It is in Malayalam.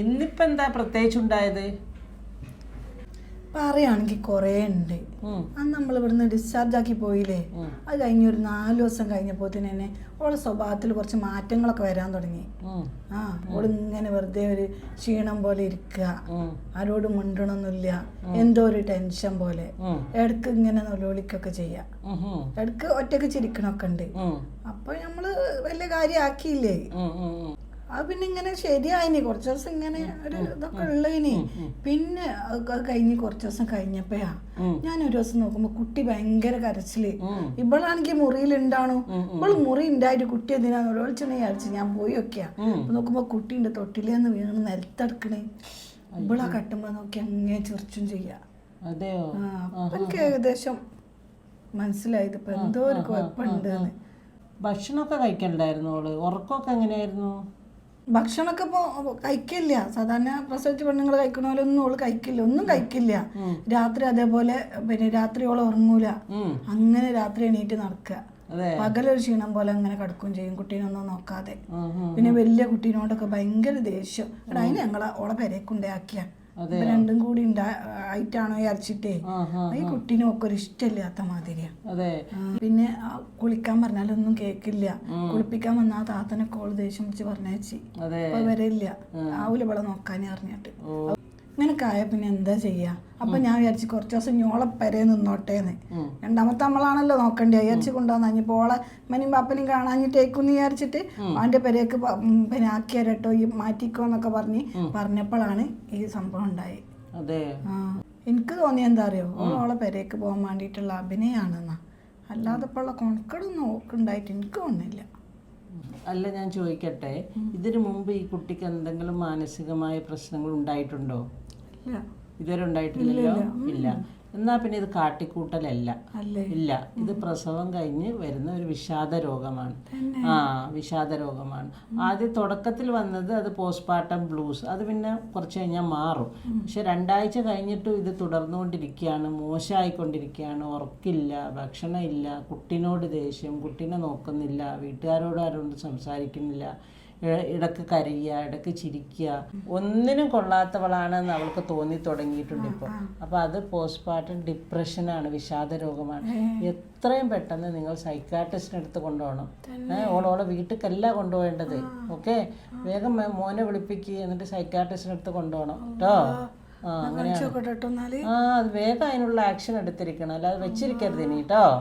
ഇന്നിപ്പോ എന്താ പ്രത്യേകിച്ച് ഉണ്ടായത് പറയുകയാണെങ്കിൽ കുറേ ഉണ്ട്. അന്ന് നമ്മൾ ഇവിടുന്ന് ഡിസ്ചാർജ് ആക്കി പോയില്ലേ? അത് കഴിഞ്ഞ് ഒരു നാല് ദിവസം കഴിഞ്ഞപ്പോൾ തന്നെ ഓളെ സ്വഭാവത്തിൽ കുറച്ച് മാറ്റങ്ങളൊക്കെ വരാൻ തുടങ്ങി. ആ ഓൾ ഇങ്ങനെ വെറുതെ ഒരു ക്ഷീണം പോലെ ഇരിക്കുക ആരോടും മിണ്ടണമൊന്നുമില്ല എന്തോ ഒരു ടെൻഷൻ പോലെ. ഇടയ്ക്ക് ഇങ്ങനെ നൊലോളിക്കൊക്കെ ചെയ്യാം. ഇടയ്ക്ക് ഒറ്റയ്ക്ക് ചിരിക്കണൊക്കെ ഉണ്ട്. അപ്പൊ നമ്മൾ വലിയ കാര്യമാക്കിയില്ലേ. അത് പിന്നെ ഇങ്ങനെ ശരിയായിനി. കുറച്ച് ദിവസം ഇങ്ങനെ ഒരു ഇതൊക്കെ ഉള്ളതിനി പിന്നെ കഴിഞ്ഞ് കുറച്ച് ദിവസം കഴിഞ്ഞപ്പോഴാ. ഞാൻ ഒരു ദിവസം നോക്കുമ്പോ കുട്ടി ഭയങ്കര കരച്ചിൽ. ഇവളാണെങ്കിൽ മുറിയിൽ ഉണ്ടാണോ? ഇവൾ മുറി ഉണ്ടായിട്ട് കുട്ടി എന്തിനാന്ന് വിളിച്ചെന്ന് വിചാരിച്ചു. ഞാൻ പോയി ഒക്കെയാ നോക്കുമ്പോ കുട്ടി നോക്കുമ്പോ കുട്ടീന്റെ തൊട്ടിലേന്ന് വീണ് നിലത്തെടുക്കണേ. ഇവളാ കട്ടുമ്പോ നോക്കി അങ്ങനെ ചെറിച്ചും ചെയ്യാ. അപ്പൊ എനിക്ക് ഏകദേശം മനസ്സിലായത് ഇപ്പൊ എന്തോ ഒരു കുഴപ്പമുണ്ട് ഭക്ഷണമൊക്കെ കഴിക്കണ്ടായിരുന്നു ഉറക്കമൊക്കെ എങ്ങനെയായിരുന്നു? ഭക്ഷണമൊക്കെ ഇപ്പോൾ കഴിക്കില്ല. സാധാരണ പ്രസവിച്ച പെണ്ണുങ്ങൾ കഴിക്കണ പോലെ ഒന്നും ഓൾ കഴിക്കില്ല. ഒന്നും കഴിക്കില്ല. രാത്രി അതേപോലെ പിന്നെ രാത്രി ഓൾ ഉറങ്ങൂല. അങ്ങനെ രാത്രി എണീറ്റ് നടക്കുക പകലൊരു ക്ഷീണം പോലെ അങ്ങനെ കിടക്കുകയും ചെയ്യും കുട്ടീനൊന്നും നോക്കാതെ. പിന്നെ വലിയ കുട്ടീനോടൊക്കെ ഭയങ്കര ദേഷ്യം. അതിന് ഞങ്ങളെ ഓളെ പെരേക്കുണ്ടാക്കിയ രണ്ടും കൂടി ആയിട്ടാണോ അരച്ചിട്ടേ ഈ കുട്ടീനൊക്കെ ഒരു ഇഷ്ടമില്ലാത്ത മാതിരിയാ. പിന്നെ കുളിക്കാൻ പറഞ്ഞാലൊന്നും കേക്കില്ല. കുളിപ്പിക്കാൻ വന്ന ആ താത്തനെ കോൾ ദേഷ്യം വെച്ച് പറഞ്ഞേച്ചി വരില്ല ആവൂല ഇവിടെ നോക്കാനേ അറിഞ്ഞിട്ട് ആയ പിന്നെ എന്താ ചെയ്യാ? അപ്പൊ ഞാൻ വിചാരിച്ചു കുറച്ച് ദിവസം ഞോളെ പെരേ നിന്നോട്ടേന്ന്. രണ്ടാമത്തെ നമ്മളാണല്ലോ നോക്കണ്ടേ വിചാരിച്ചു കൊണ്ടുവന്ന. പോളെ ഓളെ മനിയും പാപ്പനെയും കാണാഞ്ഞിട്ടേക്കുന്ന് വിചാരിച്ചിട്ട് അവന്റെ പെരേക്ക് പിന്നെ ആക്കിയ കേട്ടോ ഈ മാറ്റിക്കോ എന്നൊക്കെ പറഞ്ഞ് പറഞ്ഞപ്പോഴാണ് ഈ സംഭവം ഉണ്ടായി. എനിക്ക് തോന്നിയ എന്താ അറിയോ? ഓളെ പെരേക്ക് പോകാൻ വേണ്ടിയിട്ടുള്ള അഭിനയാണെന്നാ. അല്ലാതെ ഇപ്പോൾ ഉള്ള കൊണക്കടൊന്നും ഓക്കുണ്ടായിട്ട് എനിക്ക് തോന്നുന്നില്ല. അല്ല ഞാൻ ചോദിക്കട്ടെ. ഇതിനു മുമ്പ് ഈ കുട്ടിക്ക് എന്തെങ്കിലും മാനസികമായ പ്രശ്നങ്ങൾ ഉണ്ടായിട്ടുണ്ടോ? ഇതുവരെ ഉണ്ടായിട്ടില്ലല്ലോ? ഇല്ല എന്നാ പിന്നെ ഇത് കാട്ടിക്കൂട്ടലല്ല. ഇല്ല. ഇത് പ്രസവം കഴിഞ്ഞ് വരുന്ന ഒരു വിഷാദ രോഗമാണ്. ആ വിഷാദ രോഗമാണ്. ആദ്യം തുടക്കത്തിൽ വന്നത് അത് പോസ്റ്റ്മോർട്ടം ബ്ലൂസ് അത് പിന്നെ കുറച്ച് കഴിഞ്ഞാൽ മാറും. പക്ഷെ രണ്ടാഴ്ച കഴിഞ്ഞിട്ടും ഇത് തുടർന്നുകൊണ്ടിരിക്കുകയാണ്. മോശമായിക്കൊണ്ടിരിക്കുകയാണ്. ഉറക്കില്ല ഭക്ഷണം ഇല്ല കുട്ടീനോട് ദേഷ്യം കുട്ടീനെ നോക്കുന്നില്ല വീട്ടുകാരോട് ആരോടും സംസാരിക്കുന്നില്ല. ഇടയ്ക്ക് കരയുക ഇടയ്ക്ക് ചിരിക്കുക. ഒന്നിനും കൊള്ളാത്തവളാണെന്ന് അവൾക്ക് തോന്നി തുടങ്ങിയിട്ടുണ്ട് ഇപ്പോൾ അപ്പോൾ അത് പോസ്റ്റ്മോർട്ടം ഡിപ്രഷനാണ് വിഷാദ രോഗമാണ്. എത്രയും പെട്ടെന്ന് നിങ്ങൾ സൈക്കാട്രിസ്റ്റിന് അടുത്ത് കൊണ്ടുപോകണം. ഏഹ് ഓളോളെ വീട്ടിലേക്കല്ല കൊണ്ടുപോകേണ്ടത്. ഓക്കെ? വേഗം മോനെ വിളിപ്പിക്കുക എന്നിട്ട് സൈക്കാട്രിസ്റ്റിന് അടുത്ത് കൊണ്ടുപോകണം. കേട്ടോ ആ അങ്ങനെ ആ അത് വേഗം അതിനുള്ള ആക്ഷൻ എടുത്തിരിക്കണം. അല്ലാതെ വെച്ചിരിക്കരുത് ഇനി കേട്ടോ